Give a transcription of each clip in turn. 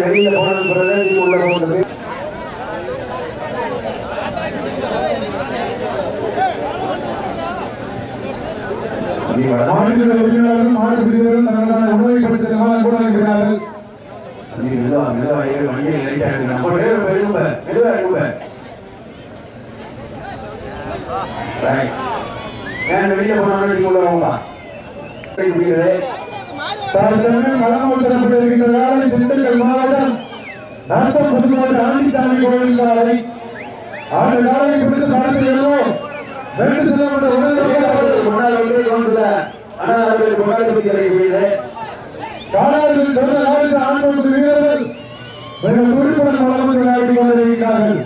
வெளியில போனது பிறகு உள்ள போனது மாநில உறுப்பினர்களும் மாநில பிரிவரும் தங்களுக்கான உணவை கொடுத்து நிர்வாகம் கூட இருக்கிறார்கள் மெதுவா மெதுவா ஏறு வண்டியை லைட்டா எடுங்க நம்ம ஏறு மெதுவா மெதுவா எடுங்க ரைட் வெளியே போனாலும் நீங்க உள்ள வாங்க தற்சமயம் வழங்கல் தரப்பட்டிருக்கின்ற திண்டுக்கல் மாவட்டம் நத்தம் புதுக்கோட்டை ஆண்டிசாமி காலை அந்த காலையை பிடித்து ரெண்டு முன்னாள் ஆனா அவர்கள் கொண்டாடி பத்தி அறிவிக்கிறது காலாவதில் சொன்ன லாரிச ஆண்களுக்கு வீரர்கள் வெறும் குறிப்புடன் வளர்ந்து விளையாடி கொண்டிருக்கிறார்கள்.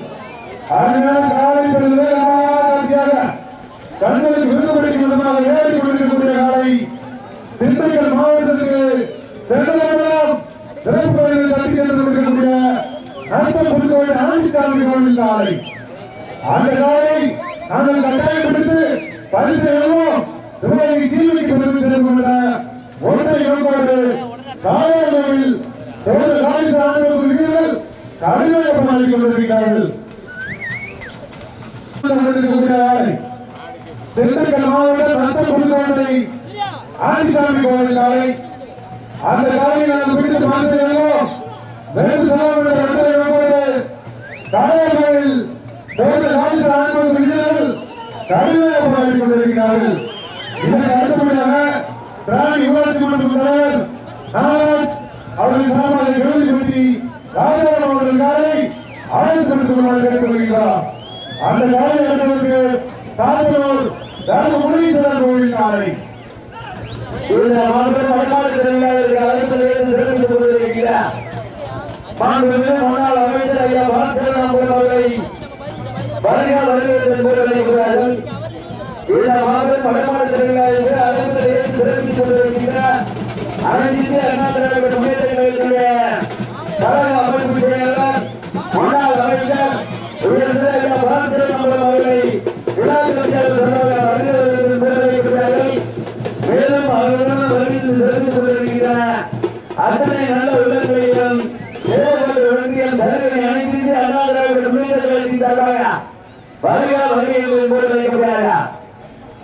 அதனால் காலை பொழுது கண்களுக்கு விருது விதமாக ஏறி கொண்டிருக்கக்கூடிய காலை திண்டுக்கல் மாவட்டத்திற்கு சென்றதெல்லாம் சிறப்பு கோயிலை தட்டி சென்று கொண்டிருக்கக்கூடிய நத்த புதுக்கோட்டை ஆண்டிசாமி கோவில் காலை. அந்த காலை நாங்கள் கட்டாயப்படுத்தி பரிசு எழுவோம் சிவகங்கை ஜீவிக்கு பெருமை சேர்க்கின்ற காலையில் சிறந்த காலை சார்ந்த கடுமையாக போராடி கொண்டிருக்கிறார்கள் திண்டுக்கல் மாவட்டம் நத்த புதுக்கோட்டை ஆண்டிசாமி கோவில் காலை அந்த காலையை நாங்கள் பிடித்து பரிசு எழுவோம் வேறு சார்ந்த ஒன்றை யோகாடு காலையில் சிறந்த காலை சார்ந்த கடுமையாக போராடி கொண்டிருக்கிறார்கள் இதற்கு அடுத்தபடியாக பிராணி ஊராட்சி மன்ற தலைவர் நாகராஜ் அவர்களின் சார்பாக கேள்விப்படுத்தி ராஜாராம் அவர்கள் காலை ஆயத்தப்படுத்திக் கொள்வார்கள் கேட்டுக்கொள்கிறார் அந்த காலை எடுப்பதற்கு சாத்தனூர் தர்ம முனீஸ்வரர் கோவில் காலை. இந்த மாவட்ட அழைப்பதிலிருந்து சிறந்து கொண்டிருக்கிறார் முன்னாள் அமைச்சர் ஐயா பாஸ்கரன் அவர்களை வருகை வரவேற்பு அழைக்கிறார்கள். இந்த மாவட்ட வடமாநில திறனாளர்களுக்கு அழைப்பதிலிருந்து சிறந்து கொண்டிருக்கிறார் அனைத்து அண்ணா திராவிட முன்னேற்ற கழகத்தினுடைய கழக அமைப்பு செயலாளர் முன்னாள் அமைச்சர் உயர்ந்த ஐயா பாஸ்கரன் அவர்களை வருகை மேலும் அவர்களுடன் வருகை சிறந்து கொண்டிருக்கிறார் அத்தனை நல்ல உள்ளங்களையும் ஒன்றியம் தலைவரை அனைத்து அண்ணா திராவிட முன்னேற்ற கழகத்தின் வருகை என்பது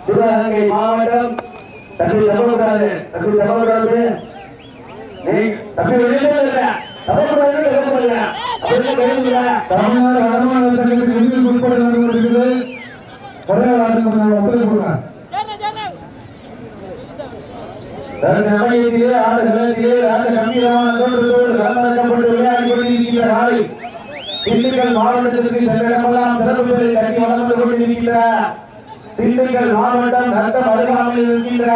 சிவகங்கை மாவட்டம் தம்பி தப்பக்கூடாது தம்பி தப்பக்கூடாது தமிழ்நாடு வருமான சங்கத்தின் விதிகளுக்கு உட்பட நடந்து கொண்டிருக்கிறது ஒரே வாரத்துக்கு ஒத்துழைப்பு கொடுங்க தற்சமயத்திலே ஆறு நிலத்திலே ராஜ கம்பீரமான தோற்றத்தோடு கலந்தரக்கப்பட்டு விளையாடி கொண்டிருக்கிற நாளை திண்டுக்கல் மாவட்டத்திற்கு சிறப்பு கட்டி வளர்ந்து கொண்டிருக்கிற திண்டுக்கல் மாவட்டம் ரத்தம் அருகாமையில் இருக்கின்ற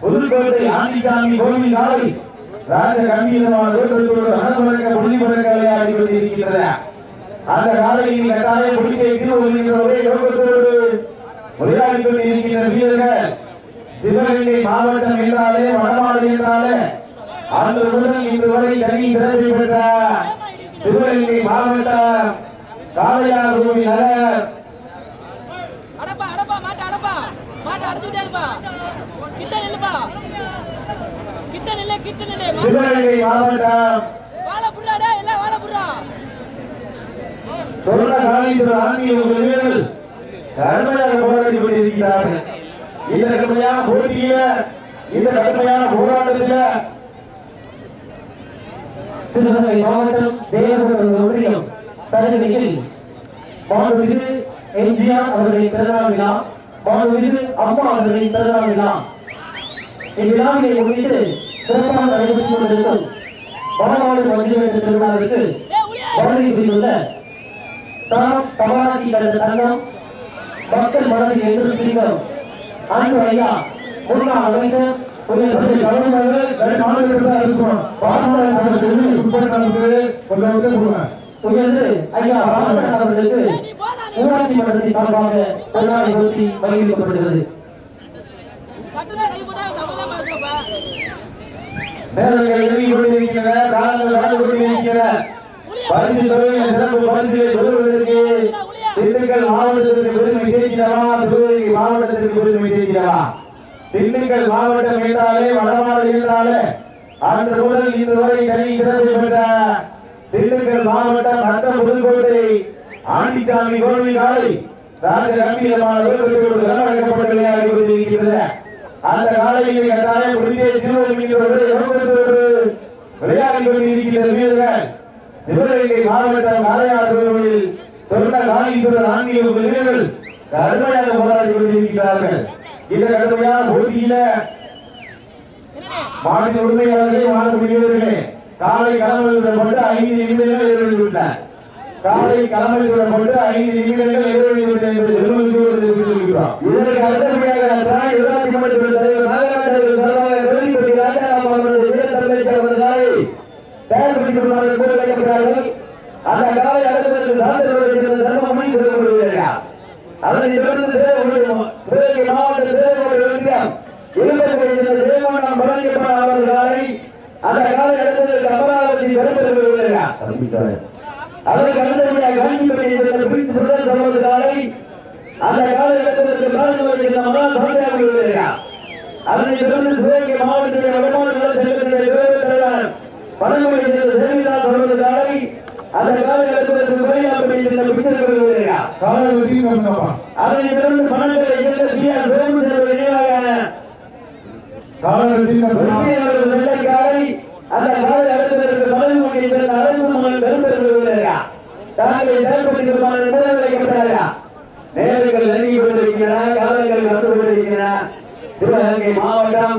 புதுக்கோட்டை ஆண்டிசாமி கோவில் நாளை ராஜ கம்பீரமான விளையாடி கொண்டிருக்கிறது அந்த காலையில் கட்டாயம் பிடித்தை தீர்வு ஒரே யோகத்தோடு விளையாடி கொண்டிருக்கின்ற வீரர்கள். சிவகங்கை மாவட்டம் என்றாலே வடமாடு என்றாலே அன்று முதல் இன்று வரை தனி சிறப்பை பெற்ற சிவகங்கை மாவட்டம் காளையார் நகர். அடிச்சுட்டே இருப்பா. கிட்ட நில்லுப்பா. கிட்ட நில்லு கிட்ட நில்லு. சிவகங்கை மாவட்டம் வாழ புடுறாடா எல்லாம் வாழ புடுறா. சொர்ண காளீஸ்வரர் ஆன்மீக வீரர்கள் கடுமையாக போராடி கொண்டிருக்கிறார்கள். இந்த கடுமையான போட்டியில இந்த கடுமையான போராட்டத்தில சிவகங்கை மாவட்டம் தேவபுரம் ஒன்றியம் சரணியில் மாண்புமிகு எம்ஜிஆர் அவர்களின் பிறந்தநாள் விழா மாண்புமிகு அம்மா அவர்களின் பிறந்தநாள் விழா இவ்விழாவினை முன்னிட்டு சிறப்பாக நடைபெற்றுக் கொண்டிருக்கும் வடநாடு மஞ்சள் திருநாளுக்கு வருகை புரிந்துள்ள தாம் சமாதி கடந்த தங்கம் மக்கள் மனதில் என்று சிங்கம் அன்பு ஐயா முன்னாள் அமைச்சர் உயர்ந்து ஐயா அவர்களுக்கு ஊராட்சி மன்றத்தின் சார்பாக பொன்னாடை பொருத்தி மகிழ்விக்கப்படுகிறது சட்டத்தை கை போட்டா புளிய பரிசு தொகையில் சிறப்பு பரிசுகளை பெறுவதற்கு திண்டுக்கல் மாவட்டத்திற்கு பெருமை சேர்க்கிறவா சிவகங்கை மாவட்டத்திற்கு பெருமை சேர்க்கிறவா திண்டுக்கல் மாவட்டம் என்றாலே வடமாடு என்றாலே அன்று முதல் இன்று வரை தனி சிறப்பு பெற்ற திண்டுக்கல் மாவட்டம் புதுக்கோட்டை ஆண்டிச்சாமி கோவில் காலி. ராஜ கம்பீரமான வழங்கப்பட்ட விளையாடி கொண்டிருக்கிறது அந்த காலையில் கட்டாயம் முடிந்தே திருவள்ளுவர் விளையாடி கொண்டிருக்கின்ற வீரர்கள் சிவகங்கை மாவட்டம் காரையாற்றுகளில் சொன்ன காளீஸ்வரர் ஆன்மீக வீரர்கள் கடுமையாக போராடி கொண்டிருக்கிறார்கள். இந்த கடுமையான போட்டியில மாநில உரிமையாளர்களே மாநில முடிவர்களே காலை களமிடப்பட்டு ஐந்து நிமிடங்கள் விட்டார். காலை களமிடப்பட்டு ஐந்து நிமிடங்கள் விட்டது என்று நிர்வகித்து தெரிவித்திருக்கிறோம் இதற்கு அடுத்தபடியாக ஊராட்சி மன்ற தலைவர் நாகராஜர்கள் சார்பாக கோயில்பட்டி ராஜாராம் அவர்களது வீரத்தலைவர் அவர்களை தயார்படுத்திக் கொள்ளாமல் கூட வைக்கப்பட்டார்கள் அந்த காலை அடுத்ததற்கு சாதனை சேர்ந்த தர்மமணி சொல்லப்படுகிறார் அதனை தொடர்ந்து சிவகங்கை மாவட்ட சேவகர்கள் ஒன்றியம் இருபத்தி தேவமணம் பழனியப்பன் அவர்களை அந்த காலை அடுத்ததற்கு அமராவதி பெரும்பெறுகிறார் அதற்கு அடுத்தபடியாக சேர்ந்த பிரித்து சுடர் காலை. அந்த காலகட்டத்திற்கு பாதுகாப்பு இந்த மகா சமுதாயம் வருகிறார் அதனை தொடர்ந்து சிவகங்கை மாவட்டத்தில் வடமாநில செல்வத்தினுடைய வேறு தலைவர் பழங்குடி சேர்ந்த சேவிதாஸ் அவரது காலை. அந்த காலகட்டத்திற்கு கோயிலாப்பட்டி சேர்ந்த பிச்சர் வருகிறார் காலை. வெட்டி பண்ணப்பா அதனை தொடர்ந்து பணங்களை சேர்ந்த பி ஆர் சோமசேகர் நினைவாக காலை வெட்டி பண்ணப்பா வெற்றியாளர் வெள்ளைக்காரை அந்த காலகட்டத்திற்கு பழங்குடி சேர்ந்த அரசு மகன் பெரும்பெரு வருகிறார் தாங்களை செயல்படுத்தியிருப்பார் என்பதை வைக்கப்பட்டார்கள் நேரங்கள் நெருங்கி கொண்டிருக்கின்றன காலங்கள் நடந்து கொண்டிருக்கின்றன சிவகங்கை மாவட்டம்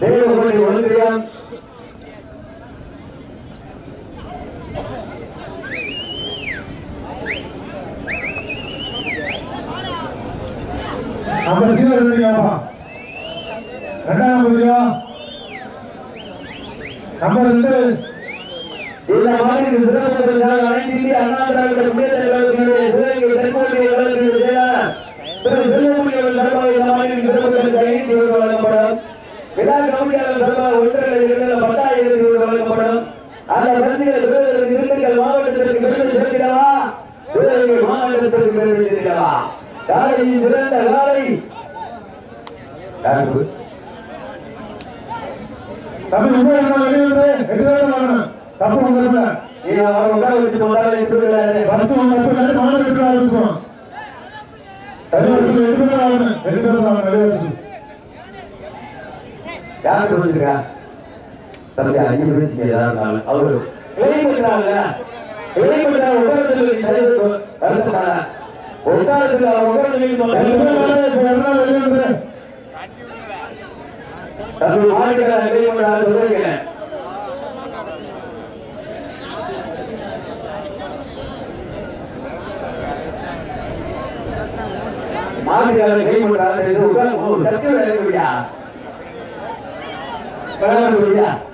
தேவகோட்டை ஒன்றியம் நம்ம சீல ரெடியாப்பா ரெண்டாம் நம்பரியா நம்பர் ரெண்டு இந்த மாதிரி சிறப்பு பரிசாக அனைத்து இந்திய அண்ணா திராவிட முன்னேற்ற கழகத்தினுடைய சிவகங்கை தென்கோட்டை வழக்கினுடைய செயலாளர் திரு செல்வமணி அவர்கள் சார்பாக இந்த மாதிரி சிறப்பு பரிசு ஐநூறு ரூபாய் வழங்கப்படும் விழா கமிட்டியாளர் சார்பாக ஒன்றரை இரண்டு பத்தாயிரம் ரூபாய் வழங்கப்படும் அந்த பரிசுகளை பெறுவதற்கு திண்டுக்கல் மாவட்டத்திற்கு பெருமை சேர்க்கிறவா சிவகங்கை மாவட்டத்திற்கு பெருமை சேர்க்கிறவா காலையில் சிறந்த காலை தம்பி ரொம்ப என்ன வெளியே எட்டு வேலை வாங்கணும் தப்பு வந்துருப்ப நீ அவர் உட்கார வச்சு கொண்டாட இப்படி பரிசு வாங்க எல்லாரும் மாடு கட்டு ஆரம்பிச்சோம் எட்டு பேர் ஆகணும் எட்டு பேர் ஆகணும் வெளியே வச்சு யாருக்கு புரிஞ்சுக்கா தம்பி அஞ்சு நிமிஷம் ஏதாவது அவரு வெளிப்பட்டாங்க வெளிப்பட்டாங்க உட்காரத்துக்கு அர்த்தமான உட்காரத்துக்கு அவர் தம்பி மாநில வெளிப்படாத உட்கார்ந்து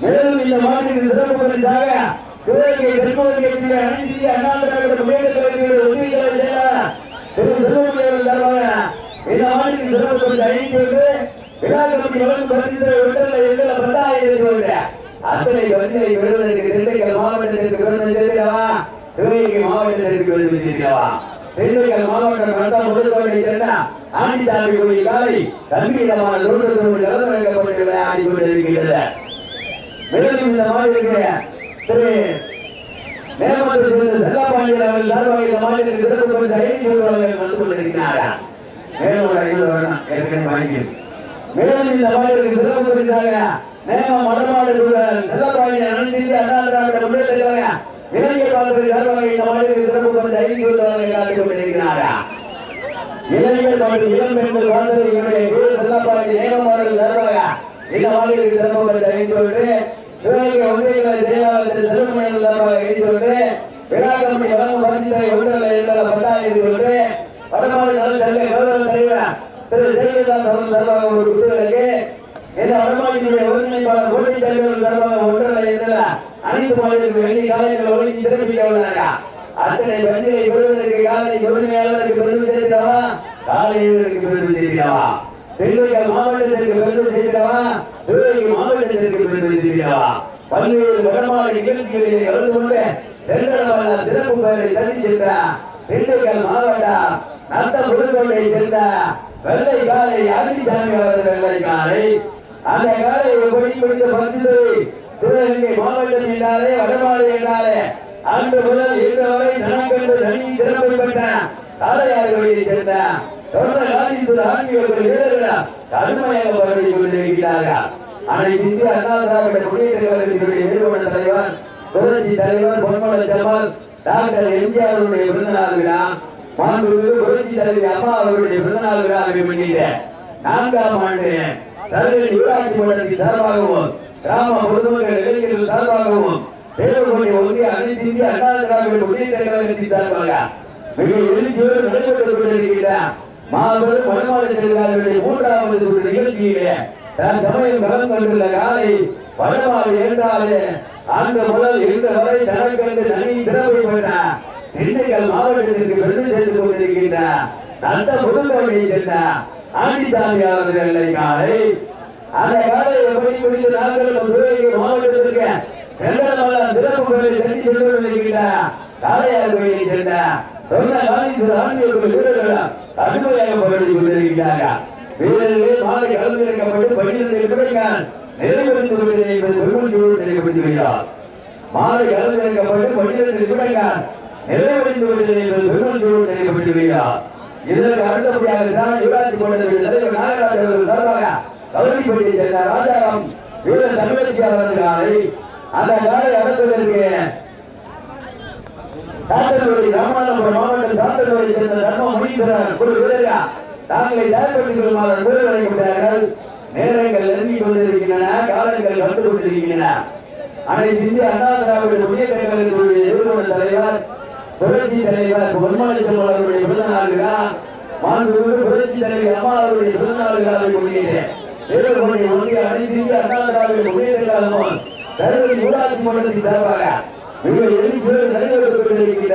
மேலும் இந்த மாட்டிற்கு சிறப்பு பரிசாக சிவகங்கை தெற்கோட்டை அனைத்து அண்ணா திராவிட முன்னேற்ற கழகத்தினுடைய உதவிகளை செய்ய திரு சிவகங்கை இந்த மாதிரி சிறப்பு பரிசு விழா கமிட்டி வழங்கும் விட்டல எங்களை பத்தாயிரம் அத்தனை பெறுவதற்கு திண்டுக்கல் மாவட்டத்திற்கு பெருமை சேர்க்கிறவா சிவகங்கை மாவட்டத்திற்கு பெருமை சேர்க்கிறவா திண்டுக்கல் மாவட்டம் நடத்தா முதல்வரை சேர்ந்த ஆண்டிசாமி கோயில் காலை கம்பீரமான தூரத்தோடு ஆடி ஆடிக்கொண்டிருக்கிறது மேலும் இந்த மாநில திரு மேலமத்தில் இருந்த அவர்கள் சார்பாக மாநிலத்திற்கு சிறப்பு வந்து கொண்டிருக்கிறாரா மேலும் ஏற்கனவே வாங்கி மேலும் இந்த மாநிலத்திற்கு சிறப்பு பரிசாக நேமம் மடமாடு செல்லப்பாடி அனைத்து அண்ணா திராவிட முன்னேற்ற கழக இளைஞர் பாதுகாப்பு சார்பாக இந்த மாநிலத்தில் சிறப்பு பந்து ஐந்து கொண்டிருக்கிறாரா இளைஞர் பாட்டு இளம் பெண்கள் வாழ்ந்தது இவருடைய சார்பாக இந்த சிறப்பு ஐந்து ஒன்றிய செயலாளர் சிறப்பு சார்பாக ஐந்து விழா வழங்கும் வடமாடு தலைவர் திரு ஜெயலலிதா அவர்கள் சார்பாக ஒரு குழுவிற்கு இந்த வடமாநில ஒருங்கிணைப்பாளர் போட்டி தலைவர் சார்பாக ஒன்றரை இரண்டு அனைத்து மாநிலங்களுக்கு வெளி காலையில் ஒழுங்கி சிறப்பிக்க உள்ளாரா அத்தனை பஞ்சிலை பெறுவதற்கு காலை உரிமையாளருக்கு பெருமை சேர்க்கிறவா காலையிற்கு பெருமை சேர்க்கிறவா பெண்கள் மாவட்டத்திற்கு பெருமை சேர்க்கிறவா சிவகங்கை மாவட்டத்திற்கு பெருமை சேர்க்கிறவா பல்வேறு வடமாநில நிகழ்ச்சிகளை கலந்து கொண்டு தென்னடவன சிறப்பு பெயரை தள்ளி சென்ற திண்டுக்கல் மாவட்டம் அந்த புதுக்கோட்டை சேர்ந்த வெள்ளை காலை அரிசிசாமி அவர்கள் வெள்ளை காலை. அந்த காலை கொடி பிடித்த பரிசு சிவகங்கை மாவட்டம் என்றாலே வடமாலை என்றாலே அன்று முதல் இன்று வரை தனக்கென்று தனி சிறப்பு பெற்ற காளையார்களை சேர்ந்த தொடர்ந்த காலீஸ்வர ஆன்மீகர்கள் வீரர்கள் கடுமையாக போராடி கொண்டிருக்கிறார்கள். அனைத்து இந்திய அண்ணா திராவிட முன்னேற்ற கழகத்தினுடைய நிறுவன தலைவர் புரட்சி தலைவர் பொன்மலை ஜமால் டாக்டர் எம்ஜிஆருடைய அவருடைய விழா. மாண்புமிகு புரட்சி தலைவி அம்மா அவருடைய பிறந்தநாள் விழாவை முன்னிட்டு நான்காம் ஆண்டு சர்வதேச ஊராட்சி மன்றத்தின் சார்பாகவும் கிராம பொதுமக்கள் இளைஞர்கள் சார்பாகவும் தேவகோட்டை ஒன்றிய அனைத்து இந்திய அண்ணா திராவிட முன்னேற்ற கழகத்தின் சார்பாக மிக எழுச்சியோடு நடைபெற்றுக் கொண்டிருக்கிற மாபெரும் மனமாள செல்வார்களுடைய மூன்றாவது ஒரு நிகழ்ச்சியிலே தன் சமயம் கலந்து கொண்டுள்ள காலை என்றாலே அன்று முதல் இன்று வரை தனக்கென்று தனி பெற்ற திண்டுக்கல் மாவட்டத்திற்கு பெருமை சேர்த்துக் கொண்டிருக்கின்ற அந்த புதுக்கோட்டையை சென்ற ஆண்டிசாமி அவர்களை காலை. அந்த காலை எப்படி குறித்து நாங்கள் நம் மாவட்டத்திற்கு சென்றமல்ல சிறப்பு பெயரை தட்டி சென்று கொண்டிருக்கின்ற காளையார் கோயிலை சேர்ந்த சொன்ன காலீஸ்வர ஆன்மீக வீரர்கள் கடுமையாக போராடி கொண்டிருக்கிறார்கள் வீரர்களே மாலை கலந்திருக்கப்பட்டு நிறைவேற்றி மாலை இதற்கு அடுத்தபடியாக தான் யுவராஜ் கௌரிப்பட்டியை சேர்ந்த ராஜாராம் அந்த காலை ராமநாதபுரம் மாவட்டம் சாத்தனூரை சேர்ந்த தர்ம முனீஸ்வரன் குழு வீரர்கள் தாங்களை தயார்படுத்திக் கொள்ளுமாறு வழங்கிவிட்டார்கள் நேரங்கள் நெருங்கி கொண்டிருக்கின்றன காலங்கள் வந்து கொண்டிருக்கின்றன அனைத்து இந்திய அண்ணா திராவிட முன்னேற்ற கழகத்தினுடைய நிறுவன தலைவர் புரட்சி தலைவர் பொன்மாடி செல்வன் அவருடைய விழா மாண்புமிகு புரட்சி தலைவர் அம்மா அவருடைய பிறந்தநாள் விழாவை முன்னிட்டு தேவகோட்டை ஒன்றிய அனைத்து இந்திய அண்ணா முன்னேற்ற கழகம் கருவடி ஊராட்சி மன்றத்தின் சார்பாக மிக எழுச்சியோடு நடைபெற்றுக் கொண்டிருக்கிற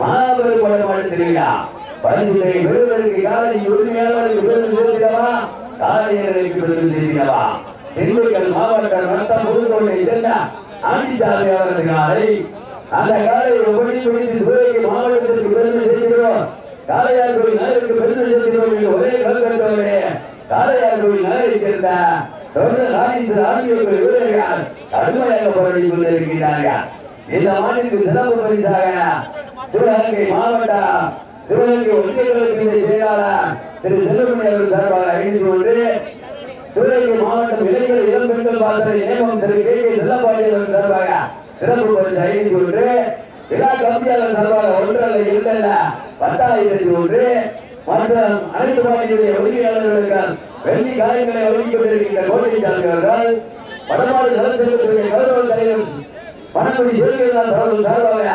மாபெரும் படமாட்டு திருவிழா பரிசுகளை பெறுவதற்கு காலை காலையர்களுக்கு காலை அந்த காலையை ஒப்படி பிடித்து சிவகங்கை மாவட்டத்திற்கு பெருமை செய்கிறோம் காளையார் கோவில் நகருக்கு பெருமை செய்கிறோம் ஒரே கல்கத்தவரே காளையார் கோவில் நகருக்கு இருந்த தொடர்ந்து ராஜேந்திர ஆன்மீக வீரர்கள் கடுமையாக போராடி கொண்டிருக்கிறார்கள் இந்த மாநிலத்துக்கு சிறப்பு பரிசாக சிவகங்கை மாவட்டம் சிவகங்கை ஒன்றிய செயலாளர் திரு செல்வமணி அவர்கள் சார்பாக ஐந்து கொண்டு சிவகங்கை மாவட்டம் இளைஞர் இளம் பெண்கள் பாசறை நியமனம் திரு கே கே செல்லப்பாடி அவர்கள் சார்பாக சிறப்பு பரிசு ஐந்து கொண்டு விழா கமிட்டியாளர் சார்பாக ஒன்றல்ல இரண்டல்ல பத்தாயிரத்தி ஒன்று. மற்றும் அனைத்து வெள்ளி காயங்களை ஒதுக்கி கோட்டை சார்ந்தவர்கள் வடமாடு நலச்செல்வத்துடைய கௌரவ தலைவர் பணக்குடி சிறுகைதான் அவர்கள் சார்பாக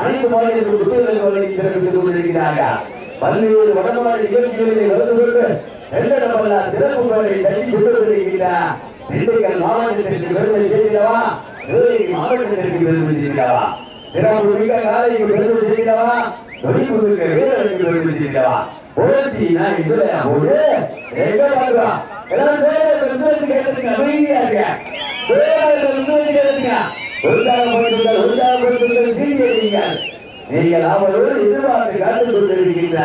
அனைத்து மாநிலத்திற்கு குற்றங்கள் வழங்கி சிறப்பித்துக் கொண்டிருக்கிறார்கள். பல்வேறு வடமாநில நிகழ்ச்சிகளிலே கலந்து கொண்டு வெள்ளடமல்ல சிறப்பு பெயரை தட்டி சென்று கொண்டிருக்கிறார் திண்டுக்கல் மாவட்டத்திற்கு பெருமை செய்கிறவா மாவட்டத்திற்கு பெருமை செய்கிறவா சிறப்பு மிக காலைக்கு பெருமை செய்கிறவா தொழில்நுட்ப வீரர்களுக்கு பெருமை செய்கிறவா போட்டி இதுல போது எங்க பாக்குறோம் எல்லாம் சேர்ந்து கேட்டதுக்கு அமைதியா இருக்கேன் நீங்கள் அவரோடு எதிர்பார்த்து காத்துக் கொண்டிருக்கின்ற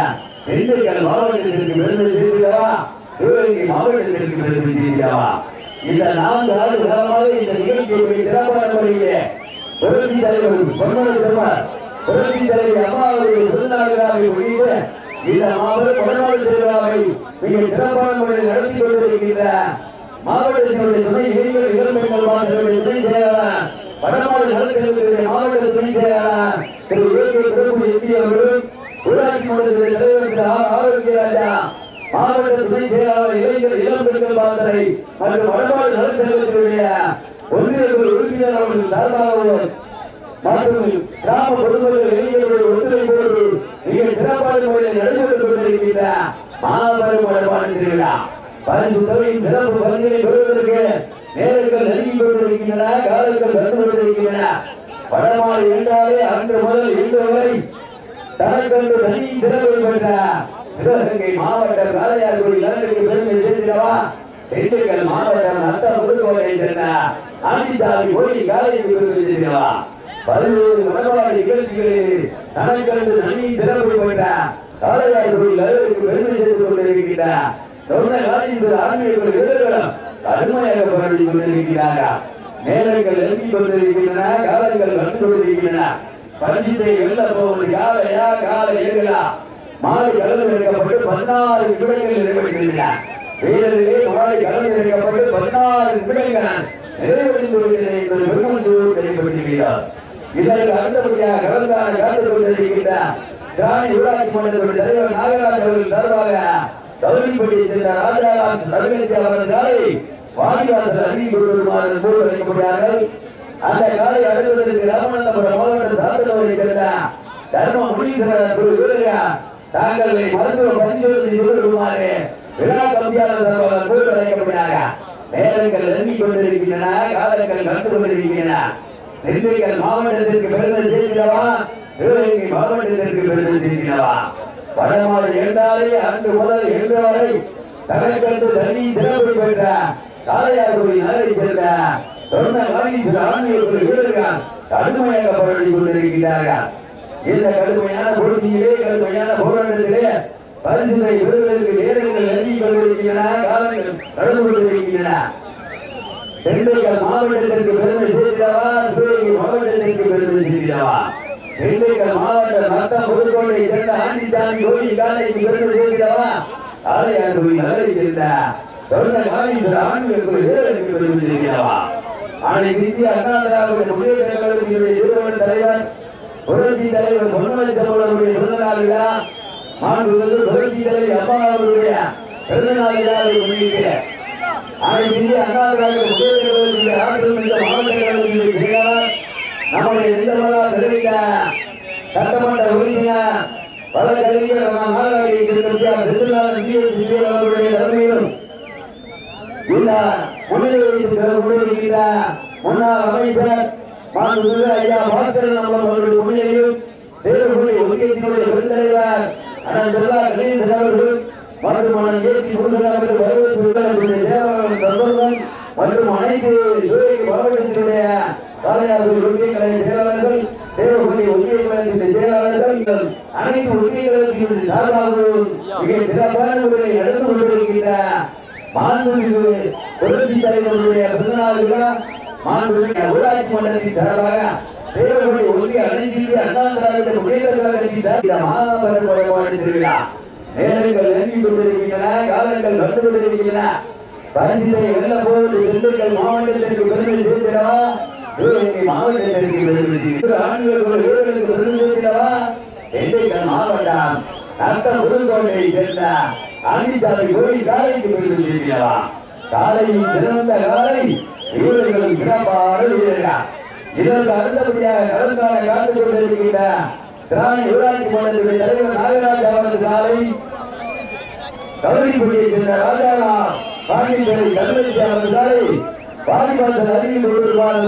மாவட்டத்திற்கு பெருமை செய்கிறவா சிவகங்கை மாவட்டத்திற்கு பெருமை செய்கிறவா இந்த நான்கு ஆண்டு காலமாக இந்த நிகழ்ச்சியை சிறப்பான புரட்சி தலைவர் பெருமாள் புரட்சி தலைவர் இந்த மாபெரும் திருவிழாவை மிக சிறப்பான முறையில் நடத்தி கொண்டிருக்கின்ற மாவட்டத்தினுடைய துணை இளைஞர் இளம்பெண்கள் துணை செயலாளர் மாவட்ட துணை செயலாளர் திரு ஏ கே எம்பி அவர்களும் ஊராட்சி மன்றத்தினுடைய தலைவர் ஆரோக்கிய ராஜா மாவட்ட துணை செயலாளர் இளைஞர் இளம்பெண்கள் பாசறை மற்றும் வடமாடு நலத்திட்டத்தினுடைய ஒன்றிய குழு உறுப்பினர் அவர்கள் சார்பாகவும் மற்றும் கிராம பொதுமக்கள் இளைஞர்களுடைய ஒத்துழைப்போடு மிக சிறப்பான முறையில் நடைபெற்றுக் கொண்டிருக்கின்ற மாபெரும் வடமாடு திருவிழா. பரிசு சிறப்பு பரிசுகளை பெறுவதற்கு நேரங்கள் நெருங்கிக் கொண்டிருக்கின்றன காலங்கள் வந்து கொண்டிருக்கின்றன. வடமாடு என்றாலே அன்று முதல் இன்று வரை தனக்கென்று தனி சிறப்பு பெற்ற சிவகங்கை மாவட்ட காளையார்குடி நலனுக்கு பெருமை சேர்த்திடவா திண்டுக்கல் மாவட்டம் நத்த புதுக்கோட்டை சேர்ந்த. ஆண்டிசாமி கோயில் காலைக்கு பெருமை சேர்த்திடவா பல்வேறு மனவாள நிகழ்ச்சிகளில் தனக்கென்று தனி சிறப்பு பெற்ற காளையார்குடி நலனுக்கு பெருமை சேர்த்துக் கொண்டிருக்கின்ற சொன்ன காலத்தில் ஆன்மீக வீரர்களும் கடுமையாக போராடி கொண்டிருக்கிறார்கள். நேரங்கள் எழுதி கொண்டிருக்கின்றன காலங்கள் வந்து கொண்டிருக்கின்றன. பரிசுத்தை வெல்ல போவது காலையா காலை ஏறுகளா மாலை கலந்து எடுக்கப்பட்டு பதினாறு நிமிடங்கள் நிறைவேற்றுகின்றன வீரர்களே மாலை கலந்து எடுக்கப்பட்டு பதினாறு நிமிடங்கள் நிறைவேற்றி கொண்டிருக்கிறது என்பது பெருமந்தூர் தெளிவுபடுத்துகிறார் இதற்கு அடுத்தபடியாக கலந்தான கலந்து கொண்டிருக்கின்ற கிராமி ஊராட்சி மன்றத்தினுடைய தலைவர் நாகராஜ் அவர்கள் சார்பாக கௌரிப்பட்டியை சேர்ந்த ராஜாராம் தமிழக அவரது காலை வாடிவாசல் அருகி கொள்வதுமாறு போல் வைக்கப்படுகிறார்கள் அந்த காலை அடைவதற்கு ராமநாதபுரம் சாத்தனவரை சேர்ந்த தர்ம முனீஸ்வரர் குரு தாங்களை மருத்துவ பரிசோதனை செய்துமாறு விழா கம்பியாளர் சார்பாக போல் நேரங்கள் நெருங்கிக் கொண்டிருக்கின்றன காலங்கள் நடந்து கொண்டிருக்கின்றன. திண்டுக்கல் மாவட்டத்திற்கு பெருமை சேர்க்கிறவா சிவகங்கை மாவட்டத்திற்கு பெருமை சேர்க்கிறவா வடமாடு என்றாலே அன்று முதல் இன்று வரை தனக்கென்று தனி சிறப்பு பெற்ற காளையார்குடி நகரை சென்ற சொன்ன காலீஸ்வர ஆன்மீக வீரர்கள் கடுமையாக போராடி கொண்டிருக்கிறார்கள் இந்த கடுமையான பொறுமையிலே கடுமையான போராட்டத்திலே பரிசுகளை பெறுவதற்கு நேரங்கள் நெருங்கிக் கொண்டிருக்கின்றன காலங்கள் நடந்து கொண்டிருக்கின்றன. பெண்கள் மாவட்டத்திற்கு பெருமை சேர்க்கிறவா சிவகங்கை மாவட்டத்திற்கு பெருமை சேர்க்கிறவா பெண்கள் மாவட்ட மத்த புதுக்கோட்டை சேர்ந்த ஆண்டிசாமி கோயில் காலைக்கு பெருமை சேர்க்கிறவா ஆலையார் கோயில் நகரை சேர்ந்த சொன்ன காலீஸ்வர ஆண்களுக்கு வீரர்களுக்கு பெருமை சேர்க்கிறவா? அனைத்து இந்திய அண்ணா திராவிட முன்னேற்ற கழகத்தினுடைய தலைவர் புரட்சி தலைவர் பொன்மலை தமிழருடைய பிறந்தநாள் விழா மாண்புமிகு புரட்சி தலைவர் அம்மா அவர்களுடைய பிறந்தநாள் விழாவை முன்னிட்டு அனைத்து இந்திய அண்ணா திராவிட ஆற்றல் மிக்க செயலாளர் நம்முடைய நிலமலா சட்டமன்ற உறுப்பினர் பல தலைமையிலும் இந்த முன்னாள் அமைச்சர் மாண்புமிகு ஐயா பாஸ்கரன் அவர்களுடைய முன்னிலையில் தேர்வுடைய ஒன்றியத்தினுடைய பெருந்தலைவர் அண்ணன் பிர்லா கணேசன் அவர்கள் மற்றும் அண்ணன் ஏசி முருகன் வரவேற்பு தேவாலயம் நண்பர்கள் மற்றும் அனைத்து காலையாளர்கள் செயலாளர்கள் தேவகுடி செயலாளர்கள் அனைத்து சார்பாகவும் மிக சிறப்பான கொண்டிருக்கின்ற மாண்புமிகு புரட்சி தலைவர்களுடைய பிறந்தநாள் விழா ஊராட்சி மன்றத்தின் சார்பாக தேவகுடி ஒன்றிய அனைத்து அண்ணா முன்னேற்ற கழகத்தின் சார்பில் மாபெரும் திருவிழா. நேரங்கள் நெருங்கிக் கொண்டிருக்கின்றன காலங்கள் நடந்து கொண்டிருக்கின்றன. பரிசிலை வெல்ல போவது திண்டுக்கல் மாவட்டத்திற்கு பெருமை சேர்க்கிறவா? சிவகங்கை மாவட்டத்திற்கு பெருமை சேர்க்கிற ஆண்களுக்கு வீரர்களுக்கு பெருமை சேர்க்கிறவா? திண்டுக்கல் மாவட்டம் நத்த புதுக்கோட்டையை சேர்ந்த கோயில் காலைக்கு பெருமை சேர்க்கிறவா? காலையில் சிறந்த காலை வீரர்களும் சிறப்பான இதற்கு அடுத்தபடியாக கடற்கால காத்துக் கொண்டிருக்கின்ற கிராம ஊராட்சி மன்றத்தினுடைய தலைவர் நாகராஜ் காலை காலை அருகில் ஒருவருமான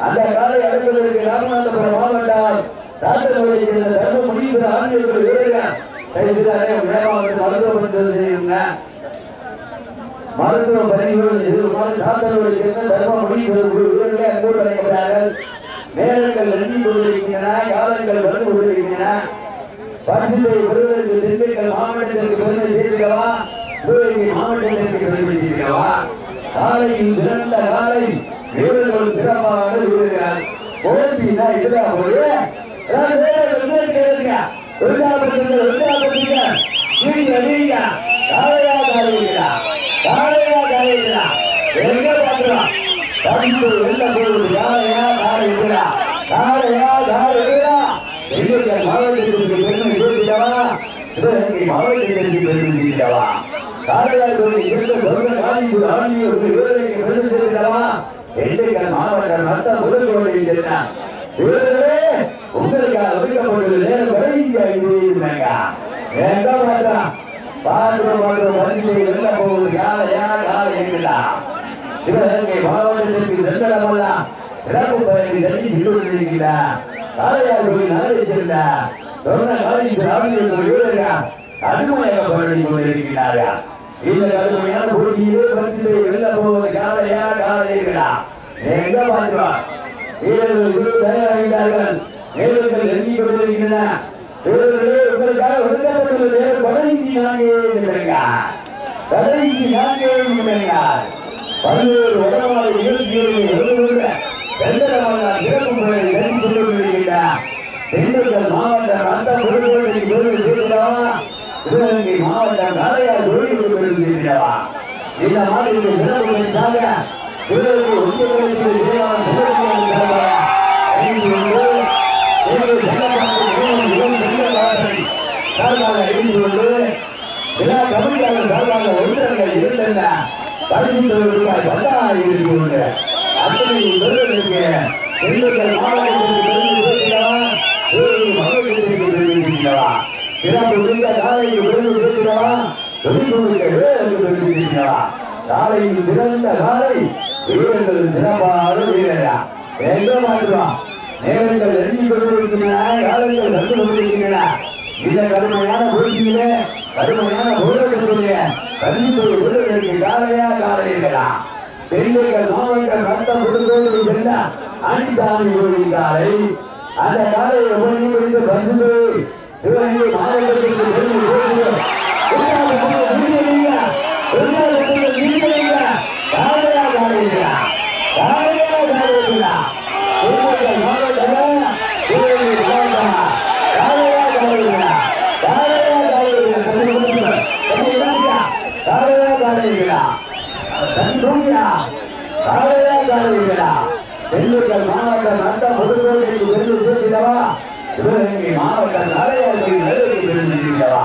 அந்த காலை அடுத்ததற்கு ராமநாதபுரம் மாவட்டம் ராஜமொழியை தர்ம முனீஸ்வர ஆன்மீக வீரர்கள் செய்யுங்க மருத்துவ பணிகள் எதிர்பார்த்து சாத்தனோடு சேர்ந்த தர்ம முனீஸ்வர வீரர்களே அன்போடு அழைக்கப்படுகிறார்கள் நேரங்கள் நெருங்கிக் கொண்டிருக்கின்றன காலங்கள் வந்து கொண்டிருக்கின்றன. பரிசுத்தை பெறுவதற்கு திண்டுக்கல் மாவட்டத்திற்கு பெருமை சேர்க்கவா? சிவகங்கை மாவட்டத்திற்கு பெருமை சேர்க்கவா? காலையில் சிறந்த காலை வீரர்கள் சிறப்பாக இதுதான் கேளுங்க. நீங்க நீங்க. காலையா காலையா எங்க பாக்குறா படிப்பு வெள்ள போகுது யாரையா தாரை இருக்கிறா தாரையா தாரை இருக்கிறா எங்களுடைய மாவட்டத்திற்கு பெருமை இருக்கிறவா கோயில் நகரிச்சிருந்தார் சொன்ன காலேஜ் ராமலிங்க கடுமையாக போராடி கொண்டிருக்கிறார்கள் இந்த கடுமையான போட்டியிலே பரிசிலே வெல்ல போவது காளையா காளையர்களா எங்க பார்க்கிறோம் வீரர்கள் தயாராகிறார்கள் வீரர்கள் நெருங்கி கொண்டிருக்கின்றன. வீரர்களே உங்களுக்காக ஒதுக்கப்பட்டுள்ள கடைசி நான்கே நிமிடங்கள் கடைசி நான்கே நிமிடங்கள் பல்வேறு உடல்வாத நிகழ்ச்சிகளை எழுதுகின்ற வெள்ளரமான சிறப்பு முறையை நன்றி கொண்டு வருகின்றார் திண்டுக்கல் மாவட்டம் அந்த பொருட்களை பெருமை சேர்க்கிறவா சிவகங்கை மாவட்டம் கலையார் தொழில் பெருந்திருக்கிறவா இந்த மாதிரி சிறப்புகளுக்காக சிவகங்கை ஒன்றியங்களுக்கு இடையான சிறப்புகளுக்காக ஐந்து ஒன்று ஏழு காலை வீரர்கள் வீரரா எங்க நேரங்கள் நெருங்கி கொண்டிருக்கின்றன காலங்கள் கண்டு கொண்டிருக்கின்றன இந்த கடுமையான போட்டியிலே கடுமையான காலையா காலையா மாவட்டம் சென்ற காலை அந்த காலையை ஒளி குறித்து பந்து சிவகங்கை மாவட்டத்திற்கு பெருமை திண்டுக்கல் மாவட்டம் அந்த புதுக்கோட்டைக்கு பெருமை சேர்க்கிறவா சிவகங்கை மாவட்டம் பெருமை சேர்க்கிறவா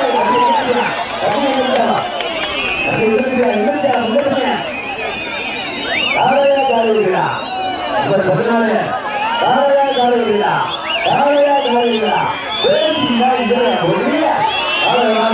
காலையில் ஆண்டியோட ஏழுக்கு பெருமை சேர்க்கிறவா